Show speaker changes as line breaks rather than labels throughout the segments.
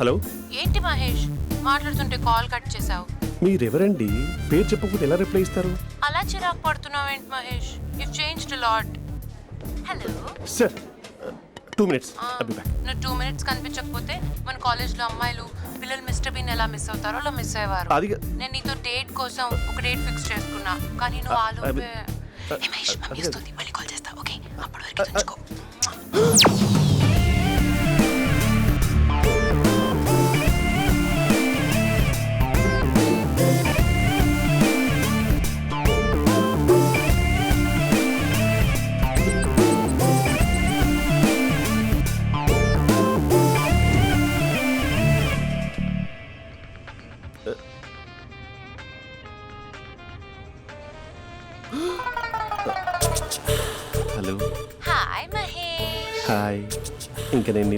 Hello?
ఏంటి మహేష్? మాట్లాడుతుంటే call cut చేసావు
మీరెవరండి? పేరు చెప్పకపోతే ఎలా రిప్లై ఇస్తారు?
అలా చిరాకు పడుతున్నావు ఏంటి Mahesh? You changed
lot hello sir two minutes.
నువ్వు టూ మినిట్స్ కనిపించకపోతే మన కాలేజ్లో అమ్మాయిలు పిల్లలు మిస్టర్ బీన్ ఎలా మిస్ అవుతారో అలా మిస్ అయ్యేవారు.
అది
నేను నీతో డేట్ కోసం ఒక డేట్ ఫిక్స్ చేసుకున్నా. కానీ నువ్వు
ఆ,
మమ్మీ వస్తుంది. మళ్ళీ కాల్ చేస్తా. ఓకే? అప్పటి వరకు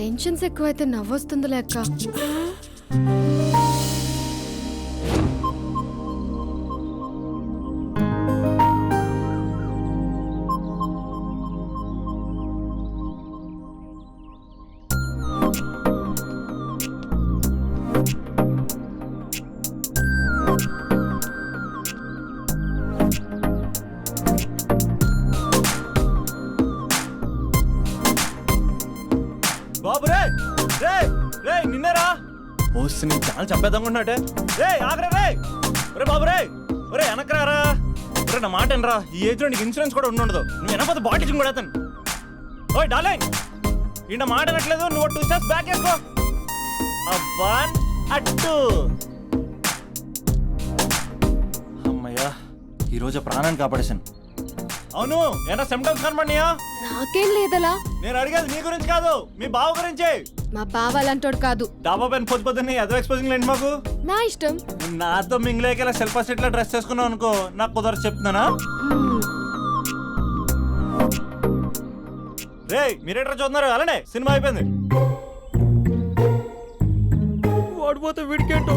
టెన్షన్స్ ఎక్కువైతే
నవ్వొస్తుంది లెక్క చంపేద్దామన్నట్టే రే ఆగరా రే ఒరే బాబు రే ఒరే వెనకరారా. ఒరే నా మాట వినరా. ఈ ఏజ్లో నీకు ఇన్సూరెన్స్ కూడా ఉండి ఉండదు. నువ్వు వెనకపోతే బాటిల్ కూడా అతను ఓయ్ డార్లింగ్. ఈయన మాట వినట్లేదు. నువ్వు టూ స్టెప్స్ బ్యాక్ వేసుకో. వన్ అట్టు అమ్మయ్యా ఈరోజు ప్రాణాన్ని కాపాడేశాను. అవును ఏనా సిమ్టమ్స్ కనబడినాయా
నాకేం లేదలా.
నేను అడిగేది మీ గురించి కాదు మీ బావ గురించి.
మా బావ అలాంటోడు కాదు.
డాబా పైన పొద్దు పొద్దున్నే ఎదో ఎక్స్పోజింగ్ లేండి మాకు?
నా ఇష్టం.
నాతో మింగిలేక ఇలా శిల్పా సెట్లో డ్రెస్ చేసుకున్నావు అనుకో నాకు కుదరదు చెప్తున్నానా. రే మీరేట్రా చూస్తున్నారు? అలానే సినిమా అయిపోయింది. ఓడిపోతే వీడికేంటో?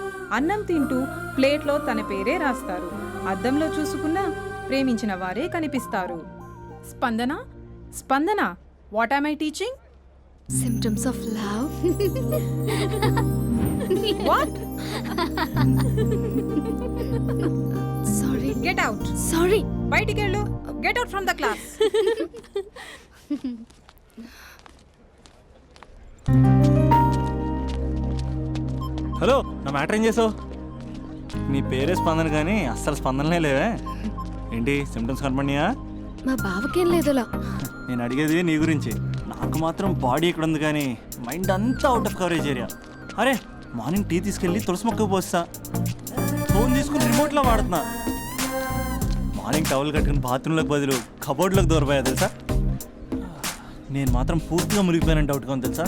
అన్నం తింటూ ప్లేట్లో తన పేరే రాస్తారు. అద్దంలో చూసుకున్నా ప్రేమించిన వారే కనిపిస్తారు. Spandana? Spandana what am I teaching
symptoms of love
what
sorry
get out
sorry
బయటికి వెళ్ళు get out from the class
hello నా మ్యాటర్ ఏం చేసావు? నీ పేరే స్పందన కానీ అస్సలు స్పందనలే లేవే. ఏంటి సిమ్టమ్స్ కనపడినాయా?
మా బావకేం లేదులా.
నేను అడిగేది నీ గురించి. నాకు మాత్రం బాడీ ఇక్కడ ఉంది కానీ మైండ్ అంతా అవుట్ ఆఫ్ కవరేజ్ ఏరియా అరే మార్నింగ్ టీ తీసుకెళ్ళి తులసి మొక్క పోస్తా. ఫోన్ తీసుకుని రిమోట్లో వాడుతున్నా. మార్నింగ్ టవల్ కట్టుకుని బాత్రూంలోకి బదులు కబోర్డ్లోకి దూరపోయా తెలుసా? నేను మాత్రం పూర్తిగా మునిగిపోయానని డౌట్గా ఉంది తెలుసా?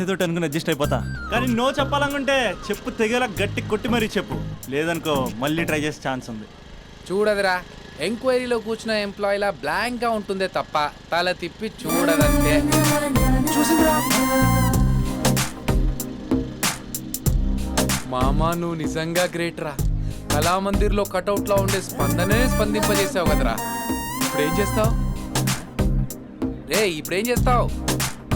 ఏదో అనుకుని అడ్జస్ట్ అయిపోతా. కానీ నో చెప్పాలనుకుంటే చెప్పు తెగేలా గట్టి కొట్టి మరీ చెప్పు. లేదనుకో మళ్ళీ ట్రై చేసే ఛాన్స్ ఉంది.
చూడదురా ఎంక్వైరీలో కూర్చున్న ఎంప్లాయీలా బ్లాంక్గా ఉంటుందే తప్ప తల తిప్పి చూడదంతే. చూసిందిరా. మామా నువ్వు నిజంగా గ్రేట్ రా కళామందిర్లో కటౌట్లో ఉండే స్పందనే స్పందింపజేసావు కదరా. ఇప్పుడు ఏం చేస్తావు? రే ఇప్పుడు ఏం చేస్తావు?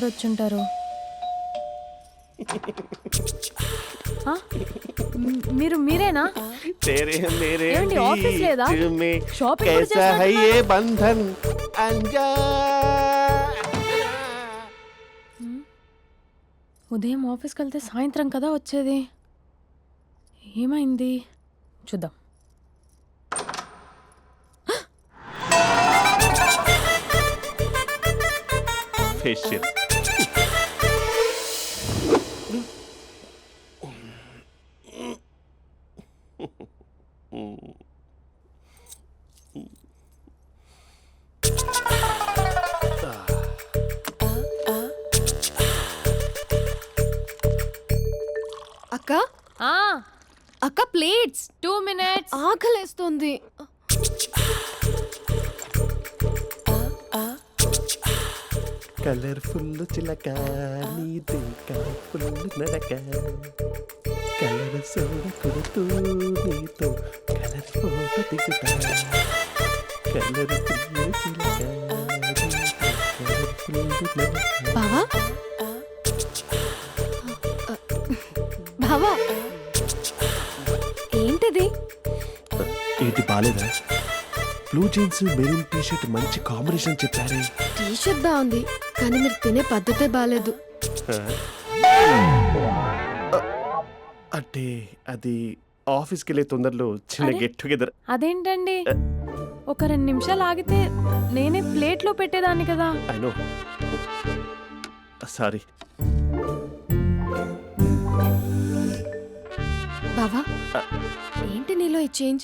టైంలో ఎవరు వచ్చుంటారు ఆ? మ్- మీరు మీరేనా
तेरे मेरे
ఏమండి, ఆఫీస్ లేదా?
बीच में
షాపింగ్ కూడా
कैसा है
చేస్తున్నట్టున్నారు?
ये बंधन अंजा
ఉదయం ఆఫీస్కి వెళ్తే సాయంత్రం కదా వచ్చేది ఏమైంది చూద్దాం
फेशियल
plates.
Two minutes.
ఆకలేస్తుంది.
కలర్ఫుల్ చిలక కలర్ఫుల్ నడక. కలర్ సోడ కొడుతూ నీతో కలర్ ఫోటో చిలక బాలేదా? Blue jeans maroon t shirt మంచి కాంబినేషన్ చెప్పారే.
టీ షర్ట్ బాగుంది కానీ మీరు తినే పద్ధతే బాగాలేదు
అంటే అది ఆఫీస్కి వెళ్ళే తొందరలో చిన్న
అరే?
గెట్ టుగెదర్
అదేంటండి? ఒక రెండు నిమిషాలు ఆగితే నేనే ప్లేట్లో పెట్టేదాన్ని కదా.
ఐ నో సారీ
బావా ఏంటి నీలో ఈ చేంజ్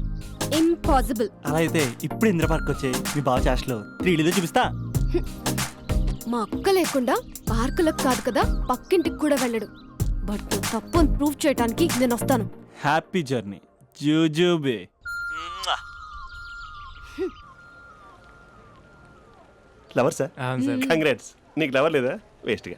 ఇంపాసిబుల్
అలా అయితే ఇప్పుడు ఇందిరా పార్క్ వచ్చే మీ బావ చాష్లో త్రీ ఇల్లు చూపిస్తా.
మా అక్క లేకుండా పార్కులకు కాదు కదా పక్కింటికి కూడా వెళ్ళడు. బట్ నువ్వు తప్పు అని ప్రూవ్ చేయడానికి నేను వస్తాను.
హ్యాపీ జర్నీ జూజూబే.
లవర్ సార్ కంగ్రాట్స్ నీకు లవర్ లేదా? వేస్ట్గా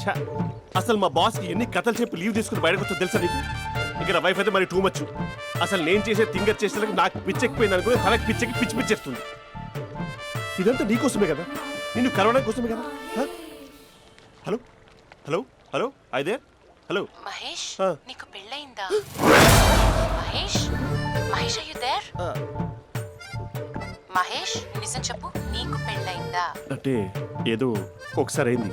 ఛా! అసలు మా బాస్కి ఎన్ని కథలు చెప్పి లీవ్ తీసుకుని బయటకు వచ్చా తెలుసా నీకు? ఇక నా వైఫ్ అయితే మరి టూ మచ్ అసలు నేను చేసే థింగర్ చేసేందుకు నాకు పిచ్చెక్కిపోయింది అనుకుని తనకి పిచ్చెక్కి పిచ్చి పిచ్చేస్తుంది ఇదంతా నీకోసమే కదా? నిన్ను కరోనా కోసమే కదా? హ? హలో? హలో? హలో? అయితే హలో?
మహేష్
ఆ.
నీకు పెళ్ళయిందా? Mahesh Mahesh are you there Mahesh నిజం చెప్పు నీకు పెళ్ళయిందా?
అంటే ఏదో ఒకసారి అయింది.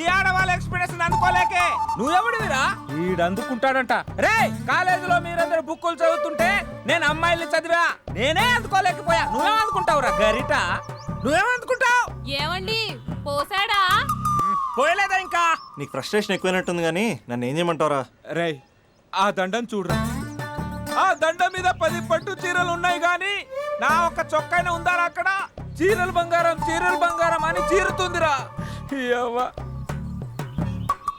ఈ ఆడవాళ్ళ ఎక్స్పెక్టేషన్ అందుకోలేకే నువ్వెవడివిరా వీడు అందుకుంటాడంట. రే కాలేజీలో మీరందరూ బుక్కులు చదువుతుంటే నేను అమ్మాయిల్ని చదివా. నేనే అందుకోలేకపోయా. నువ్వేం అందుకుంటావురా? గరిట. నువ్వేం అందుకుంటావు?
ఏమండి? పోసాడా?
పోయలేదా ఇంకా?
నీకు ఫ్రస్ట్రేషన్ ఎక్కువైనట్టుంది కానీ నన్ను ఏం చేయమంటావరా?
రే ఆ దండం చూడరా. ఆ దండం మీద పది పట్టు చీరలు ఉన్నాయి గాని నా ఒక్క చొక్కైనా ఉందారా అక్కడ? చీరలు బంగారం చీరలు బంగారం అని చీరుతుందిరా. యవ్వ.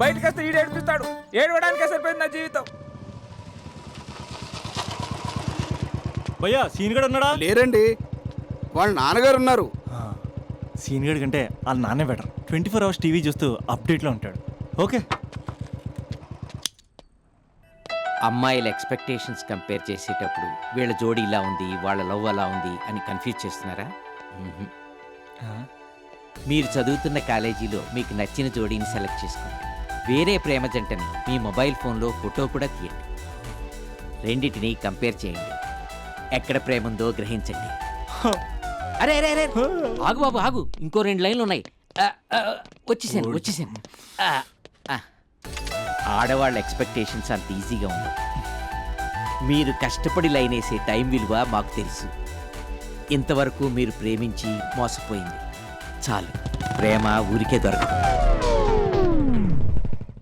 బయటకు వస్తే ఈడు ఏడిపిస్తాడు ఏడవడానికే సరిపోయింది నా జీవితం.
భయ్యా సీన్ గడు ఉన్నాడా?
లేరండి. వాళ్ళ నాన్నగారు ఉన్నారు.
ఆ, సీన్ గడి కంటే వాళ్ళ నాన్నే better twenty four hours TV చూస్తూ అప్డేట్లో ఉంటాడు. ఓకే.
అమ్మాయిల ఎక్స్పెక్టేషన్స్ కంపేర్ చేసేటప్పుడు వీళ్ళ జోడి ఇలా ఉంది వాళ్ళ లవ్ అలా ఉంది అని కన్ఫ్యూజ్ చేస్తున్నారా. మీరు చదువుతున్న కాలేజీలో మీకు నచ్చిన జోడీని సెలెక్ట్ చేసుకోండి. వేరే ప్రేమ జంటని మీ మొబైల్ ఫోన్లో ఫోటో కూడా తీయండి. రెండింటిని కంపేర్ చేయండి. ఎక్కడ ప్రేమ ఉందో గ్రహించండి. అరే అరే అరే ఆగు బాబు ఆగు! ఇంకో రెండు లైన్లు ఉన్నాయి. ఆ, ఆ, వచ్చేసాను వచ్చేసాను. ఆ, ఆ. ఆడవాళ్ళ ఎక్స్పెక్టేషన్స్ అంత ఈజీగా ఉండవు. మీరు కష్టపడి లైన్ వేసే టైం విలువ మాకు తెలుసు. ఇంతవరకు మీరు ప్రేమించి మోసపోయింది. చాలు. ప్రేమ ఊరికే దొరకదు.